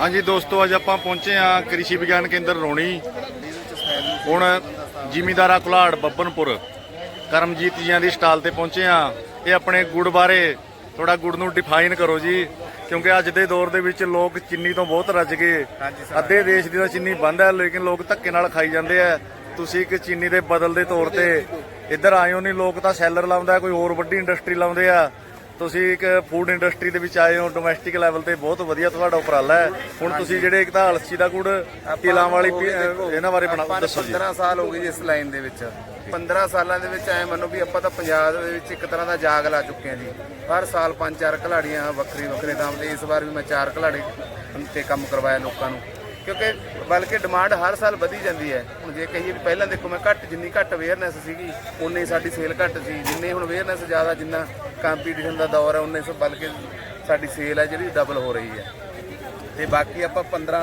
ਹਾਂਜੀ ਦੋਸਤੋ ਅੱਜ ਆਪਾਂ ਪਹੁੰਚੇ ਹਾਂ ਕ੍ਰਿਸ਼ੀ ਵਿਗਿਆਨ ਕੇਂਦਰ ਰੋਣੀ। ਹੁਣ ਜ਼ਿਮੀਂਦਾਰਾ ਕੁਲਾੜ ਬੱਬਨਪੁਰ ਕਰਮਜੀਤ ਜੀਆਂ ਦੀ ਸਟਾਲ ਤੇ ਪਹੁੰਚੇ ਹਾਂ। ਇਹ ਆਪਣੇ ਗੁੜ ਬਾਰੇ ਥੋੜਾ ਗੁੜ ਨੂੰ ਡਿਫਾਈਨ ਕਰੋ ਜੀ ਕਿਉਂਕਿ ਅੱਜ ਦੇ ਦੌਰ ਦੇ ਵਿੱਚ ਲੋਕ ਚੀਨੀ ਤੋਂ ਬਹੁਤ ਰੱਜ ਗਏ। ਅੱਧੇ ਦੇਸ਼ ਦੀ ਤਾਂ ਚੀਨੀ ਬੰਦ ਹੈ ਲੇਕਿਨ ਲੋਕ ਧੱਕੇ ਨਾਲ ਖਾਈ ਜਾਂਦੇ ਆ। ਤੁਸੀਂ ਇੱਕ ਚੀਨੀ ਦੇ ਬਦਲ ਦੇ ਤੌਰ ਤੇ ਇੱਧਰ ਹੋ ਨਹੀਂ ਲੋਕ ਤਾਂ ਸੈਲਰ ਲਾਉਂਦਾ ਕੋਈ ਹੋਰ ਵੱਡੀ ਇੰਡਸਟਰੀ ਲਾਉਂਦੇ ਆ। ਤੁਸੀਂ ਇੱਕ ਫੂਡ ਇੰਡਸਟਰੀ ਦੇ ਵਿੱਚ ਆਏ ਹੋ ਡੋਮੈਸਟਿਕ ਲੈਵਲ ਤੇ ਬਹੁਤ ਵਧੀਆ ਤੁਹਾਡਾ ਉਪਰਾਲਾ ਹੈ। ਹੁਣ ਤੁਸੀਂ ਜਿਹੜੇ ਇੱਕ ਤਾਂ ਅਲਸੀ ਦਾ ਗੁੜ ਤਿਲਾਂ ਵਾਲੀ ਇਹਨਾਂ ਬਾਰੇ ਬਣਾ ਆਪਾਂ ਨੂੰ ਦੱਸੋ ਜੀ। 15 ਸਾਲ ਹੋ ਗਏ ਜੀ ਇਸ ਲਾਈਨ ਦੇ ਵਿੱਚ। 15 ਸਾਲਾਂ ਦੇ ਵਿੱਚ ਐ ਮੰਨੋ ਵੀ ਆਪਾਂ ਤਾਂ ਪੰਜਾਬ ਦੇ ਵਿੱਚ ਇੱਕ ਤਰ੍ਹਾਂ ਦਾ ਜਾਗ ਲਾ ਚੁੱਕੇ ਹਾਂ ਜੀ। ਹਰ ਸਾਲ ਪੰਜ ਚਾਰ ਘਲਾੜੀਆਂ ਵੱਖਰੀ ਵੱਖਰੇ ਥਾਂ ਤੇ ਇਸ ਵਾਰ ਵੀ ਮੈਂ ਚਾਰ ਘਲਾੜੇ ਤੇ ਕੰਮ ਕਰਵਾਇਆ ਲੋਕਾਂ ਨੂੰ। ਕਿਉਂਕਿ ਬਲਕਿ ਡਿਮਾਂਡ ਹਰ ਸਾਲ ਵਧੀ ਜਾਂਦੀ ਹੈ। ਹੁਣ ਜੇ ਕਹੀਏ ਵੀ ਪਹਿਲਾਂ ਦੇਖੋ ਮੈਂ ਘੱਟ ਜਿੰਨੀ ਘੱਟ ਅਵੇਅਰਨੈਸ ਸੀਗੀ ਉਨੀ ਸਾਡੀ ਸੇਲ ਘੱਟ ਸੀ। ਜਿੰਨੇ ਹੁਣ ਅਵੇਅਰਨੈਸ ਜ਼ਿਆਦਾ ਜਿੰਨਾ ਕੰਪੀਟੀਸ਼ਨ ਦਾ ਦੌਰ ਹੈ ਉਨੇ ਸੋ ਬਲਕਿ ਸਾਡੀ ਸੇਲ ਹੈ ਜਿਹੜੀ ਡਬਲ ਹੋ ਰਹੀ ਹੈ। ਤੇ ਬਾਕੀ ਆਪਾਂ 15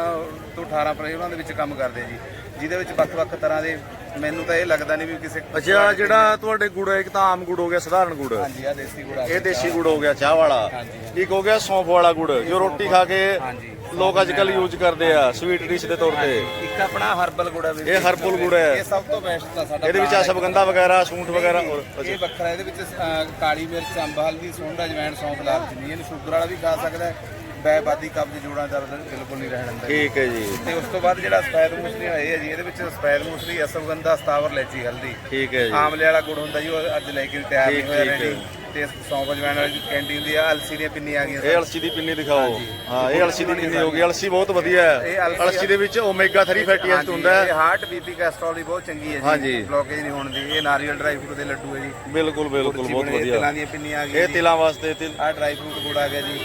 ਤੋਂ 18 ਪ੍ਰੋਜੈਕਟਾਂ ਦੇ ਵਿੱਚ ਕੰਮ ਕਰਦੇ ਜੀ ਜਿਹਦੇ ਵਿੱਚ ਵੱਖ-ਵੱਖ ਤਰ੍ਹਾਂ ਦੇ ਮੈਨੂੰ ਤਾਂ ਇਹ ਲੱਗਦਾ ਨਹੀਂ ਵੀ ਕਿਸੇ ਅੱਛਾ ਜਿਹੜਾ ਤੁਹਾਡੇ ਗੁੜ ਇੱਕ ਤਾਂ ਆਮ ਗੁੜ ਹੋ ਗਿਆ ਸਧਾਰਨ ਗੁੜ। ਹਾਂਜੀ ਆ ਦੇਸੀ ਗੁੜਾ ਇਹ ਦੇਸੀ ਗੁੜ ਹੋ ਗਿਆ ਚਾਹ ਵਾਲਾ। ਇੱਕ ਹੋ ਗਿਆ ਸੌਂਫ ਵਾਲਾ ਗੁੜ ਜੋ ਰੋਟੀ ਖਾ ਕੇ ਹਾਂਜੀ। ਲੋਕ ਅੱਜ ਕੱਲ ਯੂਜ਼ ਕਰਦੇ ਆ ਸਵੀਟ ਡਿਸ਼ ਦੇ ਤੌਰ ਤੇ। ਇੱਕ ਆਪਣਾ ਹਰਬਲ ਗੁੜਾ ਵੀ ਇਹ ਹਰਬਲ ਗੁੜ ਹੈ। ਇਹ ਸਭ ਤੋਂ ਬੈਸਟ ਤਾਂ ਸਾਡਾ ਇਹਦੇ ਵਿੱਚ। ਅਸ਼ਵਗੰਧਾ ਵਗੈਰਾ ਸੂੰਠ ਵਗੈਰਾ ਇਹ ਵੱਖਰਾ ਇਹਦੇ ਵਿੱਚ ਕਾਲੀ ਮਿਰਚ ਅੰਬ ਹਲਦੀ ਸੁੰਡ ਅਜਵਾਇਣ ਸੌਂਫ ਦਾਲਚੀਨੀ ਇਹਨੂੰ ਸ਼ੂਗਰ ਵਾਲਾ ਵੀ ਖਾ ਸਕਦਾ ਹੈ। ਬੈਬਾਦੀ ਕਬਜ਼ ਜੋੜਾਂ ਦਰਦ ਬਿਲਕੁਲ ਨਹੀਂ ਰਹਿਣ ਦਿੰਦਾ। ਠੀਕ ਹੈ ਜੀ। ਤੇ ਉਸ ਤੋਂ ਬਾਅਦ ਜਿਹੜਾ ਸਫੈਦ ਮੂਸਲੀ ਹੈ ਇਹ ਜੀ ਇਹਦੇ ਵਿੱਚ ਸਫੈਦ ਮੂਸਲੀ ਅਸਵਗੰਧਾ ਸਤਾਵਰ ਲੈਚੀ ਹਲਦੀ। ਠੀਕ ਹੈ ਜੀ। ਆਮਲੇ ਵਾਲਾ ਗੁੜ ਹੁੰਦਾ ਜੀ ਉਹ ਅੱਜ ਲੈ ਕੇ ਤਿਆਰ ਨਹੀਂ ਹੋਇਆ। ਰੈਡੀ ਤੇ ਸੌਂਫ ਅਜਵਾਇਣ ਵਾਲੀ ਕੈਂਡੀ ਹੁੰਦੀ ਆ ਅਲਸੀ ਦੀਆਂ ਪਿੰਨੀਆਂ ਆ ਗਈਆਂ ਇਹ ਅਲਸੀ ਦੀ ਪਿੰਨੀ ਦਿਖਾਓ। ਹਾਂ ਇਹ ਅਲਸੀ ਦੀ ਪਿੰਨੀ ਹੋ ਗਈ। ਅਲਸੀ ਬਹੁਤ ਵਧੀਆ ਇਹ ਹੈ ਅਲਸੀ- ਦੇ ਵਿੱਚ ਓਮੇਗਾ 3 ਫੈਟੀ ਐਸਿਡ ਹੁੰਦਾ ਇਹ ਹੈ ਹਾਰਟ ਬੀਪੀ ਕੋਲੇਸਟ੍ਰੋਲ ਦੀ ਬਹੁਤ ਚੰਗੀ ਹੈ ਹਾਂਜੀ। ਜੀ ਬਲੌਕੇਜ ਨਹੀਂ ਹੋਣ ਦੀ। ਇਹ ਨਾਰੀਅਲ ਡਰਾਈ ਫਰੂਟ ਦੇ ਲੱਡੂ ਹੈ ਜੀ। ਬਿਲਕੁਲ ਬਿਲਕੁਲ ਬਹੁਤ ਤਿਲਾਂ ਵਧੀਆ। ਦੀਆਂ ਪਿੰਨੀਆਂ ਆ ਇਹ ਗਈਆਂ ਜੀ। ਤਿਲਾਂ ਵਾਸਤੇ ਤਿਲ ਆ ਡਰਾਈ ਫਰੂਟ ਗੁੜ ਆ ਗਿਆ ਜੀ।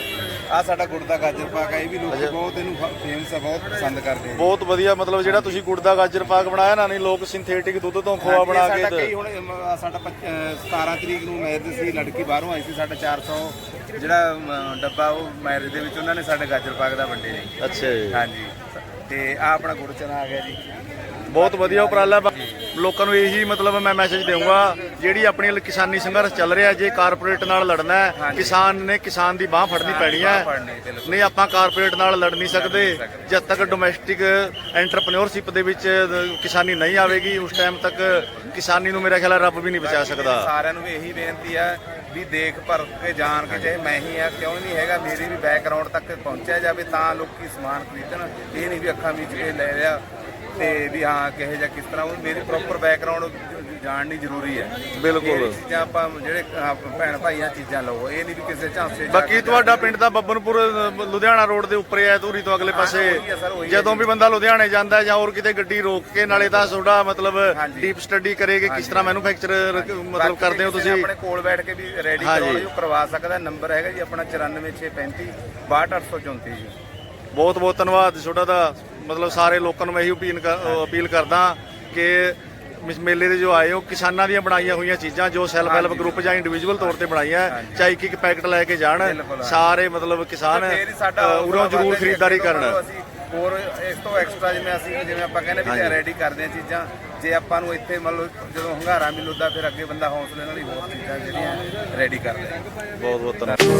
ਆ ਸਾਡਾ ਗੁੜ ਦਾ ਗਾਜਰ ਪਾਕ ਹੈ ਇਹ ਵੀ ਲੋਕ ਬਹੁਤ ਇਹਨੂੰ ਫੇਮਸ ਆ ਬਹੁਤ ਪਸੰਦ ਕਰਦੇ ਆ। ਬਹੁਤ ਵਧੀਆ ਮਤਲਬ ਜਿਹੜਾ ਤੁਸੀਂ ਗੁੜ ਦਾ ਗਾਜਰ ਪਾਕ ਬਣਾਇਆ ਨਾ ਨਹੀਂ ਲੋਕ ਸਿੰਥੈਟਿਕ ਦੁੱਧ ਤੋਂ ਖੋਆ ਬਣਾ ਕੇ ਸਾਡਾ ਕਈ ਹੁਣ ਅਮ, ਸਾਡਾ ਪੱਚ- ਅਹ, 17 ਤਰੀਕ ਨੂੰ ਮੈਰਿਜ ਸੀ ਲੜਕੀ ਬਾਹਰੋਂ ਆਈ ਸੀ ਸਾਡਾ 400 ਜਿਹੜਾ ਅਮ, ਡੱਬਾ ਉਹ ਮੈਰਿਜ ਦੇ ਵਿੱਚ ਉਹਨਾਂ ਨੇ ਸਾਡੇ ਗਾਜਰ ਪਾਕ ਦਾ ਵੰਡੇ ਜੀ ਅੱਛਾ ਜੀ। ਹਾਂਜੀ। ਤੇ ਆ ਆਪਣਾ ਗੁੜ ਚਨਾ ਆ ਗਿਆ ਜੀ। ਬਹੁਤ ਵਧੀਆ ਉਪਰਾਲਾ। ਲੋਕਾਂ ਨੂੰ ਇਹੀ ਮਤਲਬ ਮੈਂ ਮੈਸੇਜ ਦੇਵਾਂਗਾ ਜਿਹੜੀ ਆਪਣੀ ਕਿਸਾਨੀ ਸੰਘਰਸ਼ ਚੱਲ ਰਿਹਾ ਜੇ ਕਾਰਪੋਰੇਟ ਨਾਲ ਲੜਨਾ ਹੈ। ਕਿਸਾਨ ਨੇ ਕਿਸਾਨ ਦੀ ਬਾਹ ਫੜਨੀ ਪੈਣੀ ਹੈ। ਨਹੀਂ ਆਪਾਂ ਕਾਰਪੋਰੇਟ ਨਾਲ ਲੜ ਨਹੀਂ ਸਕਦੇ। ਜਦ ਤੱਕ ਡੋਮੈਸਟਿਕ ਐਂਟਰਪ੍ਰੀਨਿਓਰਸ਼ਿਪ ਦੇ ਵਿੱਚ ਕਿਸਾਨੀ ਨਹੀਂ ਆਵੇਗੀ ਉਸ ਟਾਈਮ ਤੱਕ ਕਿਸਾਨੀ ਨੂੰ ਮੇਰਾ ਖਿਆਲ ਹੈ ਰੱਬ ਵੀ ਨਹੀਂ ਬਚਾ ਸਕਦਾ ਸਾਰਿਆਂ ਨੂੰ ਵੀ ਇਹੀ ਬੇਨਤੀ ਆ ਵੀ ਦੇਖ ਭਰ ਕੇ ਜਾਣ ਕੇ ਚਾਹੇ ਮੈਂ ਹੀ ਆ ਕਿਉਂ ਨਹੀਂ ਹੈਗਾ ਮੇਰੀ ਵੀ ਬੈਕਗ੍ਰਾਉਂਡ ਤੱਕ ਪਹੁੰਚਿਆ ਜਾਵੇ ਤਾਂ ਲੋਕੀ ਸਮਾਨ ਖਰੀਦਣ ਇਹ ਨਹੀਂ ਵੀ ਅੱਖਾਂ ਵਿੱਚ ਕੇ ਲੈ ਲਿਆ ਤੇ ਵੀ ਹਾਂ ਕਿਹੇ ਜਾਂ ਕਿਸ ਤਰ੍ਹਾਂ ਉਹ ਮੇਰੀ ਪ੍ਰੋਪਰ ਬੈਕਗ੍ਰਾਉਂਡ ਜਾਣਨੀ ਜ਼ਰੂਰੀ ਹੈ। ਬਿਲਕੁਲ। ਇਹ ਚੀਜ਼ਾਂ ਆਪਾਂ ਜਿਹੜੇ ਆਹ ਭੈਣ ਭਾਈਆਂ ਚੀਜ਼ਾਂ ਲਓ ਇਹ ਨਹੀਂ ਵੀ ਕਿਸੇ ਝਾਂਸੇ 'ਚ ਜਾ ਬਾਕੀ ਕੇ ਤੁਹਾਡਾ ਪਿੰਡ ਦਾ ਬੱਬਨਪੁਰ ਅ, ਲੁਧਿਆਣਾ ਰੋਡ ਦੇ ਉੱਪਰ ਹੈ ਧੂਰੀ ਤੋਂ ਅਗਲੇ ਪਾਸੇ। ਉਹੀ ਹੈ ਸਰ, ਉਹੀ ਹੈ ਜਦੋਂ ਵੀ ਬੰਦਾ ਲੁਧਿਆਣੇ ਜਾਂਦਾ ਹੈ ਜਾਂ ਹੋਰ ਕਿਤੇ ਗੱਡੀ ਰੋਕ ਕੇ ਨਾਲੇ ਤਾਂ ਤੁਹਾਡਾ ਮਤਲਬ ਹਾਂਜੀ। ਡੀਪ ਸਟੱਡੀ ਕਰੇਗੇ ਕਿਸ ਤਰ੍ਹਾਂ ਮੈਨੂਫੈਕਚਰ ਮਤਲਬ ਬਾਕੀ ਕਰਦੇ ਹੋ ਕਿਸੇ ਨੇ ਤੁਸੀਂ? ਆਪਣੇ ਕੋਲ ਬੈਠ ਕੇ ਵੀ ਰੈਡੀ ਹਾਂਜੀ। ਕਰਵਾਉਣਾ ਉਹ ਕਰਵਾ ਸਕਦਾ। ਨੰਬਰ ਹੈਗਾ ਜੀ ਆਪਣਾ 94635 62834 ਜੀ। ਬਹੁਤ ਬਹੁਤ ਧੰਨਵਾਦ ਤੁਹਾਡਾ। ਦਾ ਮਤਲਬ ਸਾਰੇ ਲੋਕਾਂ ਨੂੰ ਮੈਂ ਇਹੀ ਅਪੀਲ ਕਰ- ਅਪੀਲ ਕਰਦਾ ਕਿ ਇਸ ਮੇਲੇ ਦੇ ਜੋ ਆਏ ਹੋ ਕਿਸਾਨਾਂ ਦੀਆਂ ਬਣਾਈਆਂ ਹੋਈਆਂ ਚੀਜ਼ਾਂ ਜੋ ਸੈਲਫ ਹੈਲਪ ਗਰੁੱਪ ਜਾਂ ਇੰਡੀਵਿਜੂਅਲ ਤੌਰ ਤੇ ਬਣਾਈਆਂ ਚਾਹੇ ਇੱਕ ਇੱਕ ਪੈਕਟ ਲੈ ਕੇ ਜਾਣ। ਸਾਰੇ ਮਤਲਬ ਕਿਸਾਨ ਉਰੋਂ ਜ਼ਰੂਰ ਖਰੀਦਦਾਰੀ ਕਰਨ। ਹੋਰ ਇਸ ਤੋਂ ਐਕਸਟਰਾ ਜਿਵੇਂ ਅਸੀਂ ਜਿਵੇਂ ਆਪਾਂ ਕਹਿੰਦੇ ਵੀ ਰੈਡੀ ਕਰਦੇ ਆ ਚੀਜ਼ਾਂ ਜੇ ਆਪਾਂ ਨੂੰ ਇੱਥੇ ਮੰਨ ਲਓ ਜਦੋਂ ਹੰਗਾਰਾ ਮਿਲੂਦਾ ਫਿਰ ਅੱਗੇ ਬੰਦਾ ਹੌਸਲੇ ਨਾਲ ਹੀ ਹੋਰ ਚੀਜ਼ਾਂ ਜਿਹੜੀਆਂ ਰੈਡੀ ਕਰਦਾ ਬਹੁਤ ਬਹੁਤ ਧੰਨਵਾਦ।